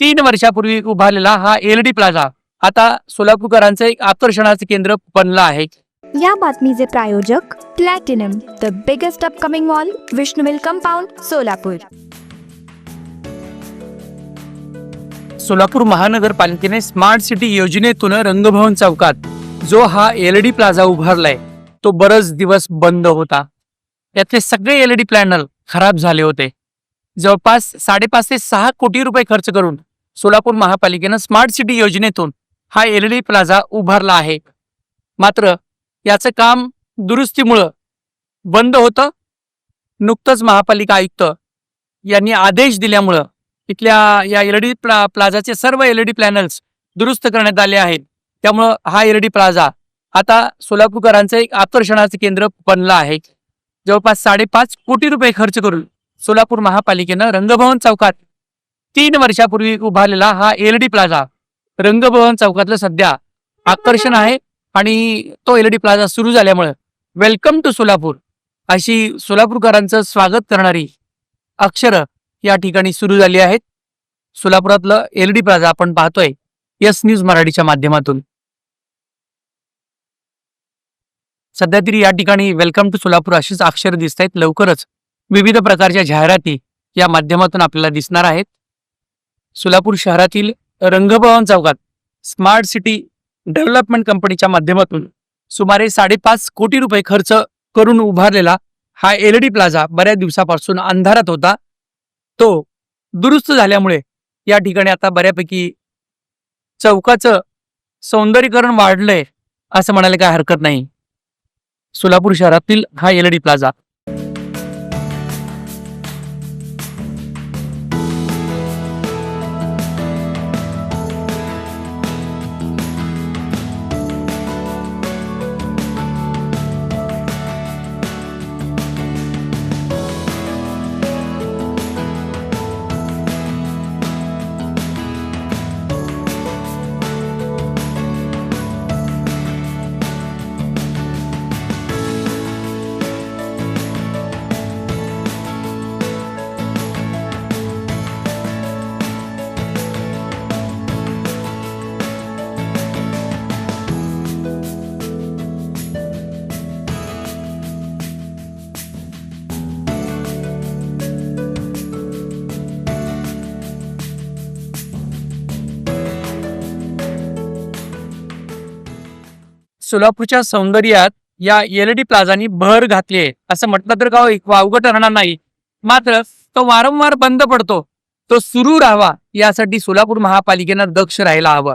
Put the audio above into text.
तीन वर्षापूर्वी उभारलेला हा एलडी प्लाझा आता सोलापूरकरांचं एक आकर्षणाचं केंद्र बनलं आहे. या बातमीचे प्रायोजक platinum the biggest upcoming mall Vishnuvil compound Solapur. Solapur महानगरपालिकेने स्मार्ट सिटी योजनेतून रंगभवन चौकात जो हा एलईडी प्लाझा उभारलाय तो बरेच दिवस बंद होता. यातले सगळे एलईडी प्लॅनल खराब झाले होते. जवळपास साडेपाच ते सहा कोटी रुपये खर्च करून सोलापूर महापालिकेनं स्मार्ट सिटी योजनेतून हा एलईडी प्लाझा उभारला आहे. मात्र याचं काम दुरुस्तीमुळं बंद होतं. नुकतंच महापालिका आयुक्त यांनी आदेश दिल्यामुळं इथल्या या एलईडी प्ला प्लाझाचे सर्व एलईडी प्लॅनल्स दुरुस्त करण्यात आले आहेत. त्यामुळं हा एलईडी प्लाझा आता सोलापूरकरांचं एक आकर्षणाचं केंद्र बनलं आहे. जवळपास साडेपाच कोटी रुपये खर्च करून सोलापूर महापालिकेनं रंगभवन चौकात तीन वर्षापूर्वी उभारलेला हा एलईडी प्लाझा रंगभवन चौकातलं सध्या आकर्षण आहे आणि तो एल डी प्लाझा सुरू झाल्यामुळं वेलकम टू सोलापूर अशी सोलापूरकरांचं स्वागत करणारी अक्षरं या ठिकाणी सुरू झाली आहेत. सोलापुरातलं एलडी प्लाझा आपण पाहतोय यस न्यूज मराठीच्या माध्यमातून. सध्या तरी या ठिकाणी वेलकम टू सोलापूर अशीच अक्षर दिसत आहेत लवकरच विविध प्रकारच्या जाहिराती या माध्यमातून आपल्याला दिसणार आहेत. सोलापूर शहरातील रंगभवन चौकात स्मार्ट सिटी डेव्हलपमेंट कंपनीच्या माध्यमातून सुमारे साडेपाच कोटी रुपये खर्च करून उभारलेला हा एलईडी प्लाझा बऱ्याच दिवसापासून अंधारात होता. तो दुरुस्त झाल्यामुळे या ठिकाणी आता बऱ्यापैकी चौकाचं सौंदर्यीकरण वाढलंय असं म्हणायला काय हरकत नाही. सोलापूर शहरातील हा एलईडी प्लाझा सोलापूरच्या सौंदर्यात या एलईडी प्लाझानी भर घातली आहे. असं म्हटलं तर का वावगं ठरणार नाही. मात्र तो वारंवार बंद पडतो. तो सुरू राहावा यासाठी सोलापूर महापालिकेनं दक्ष राहायला हवं.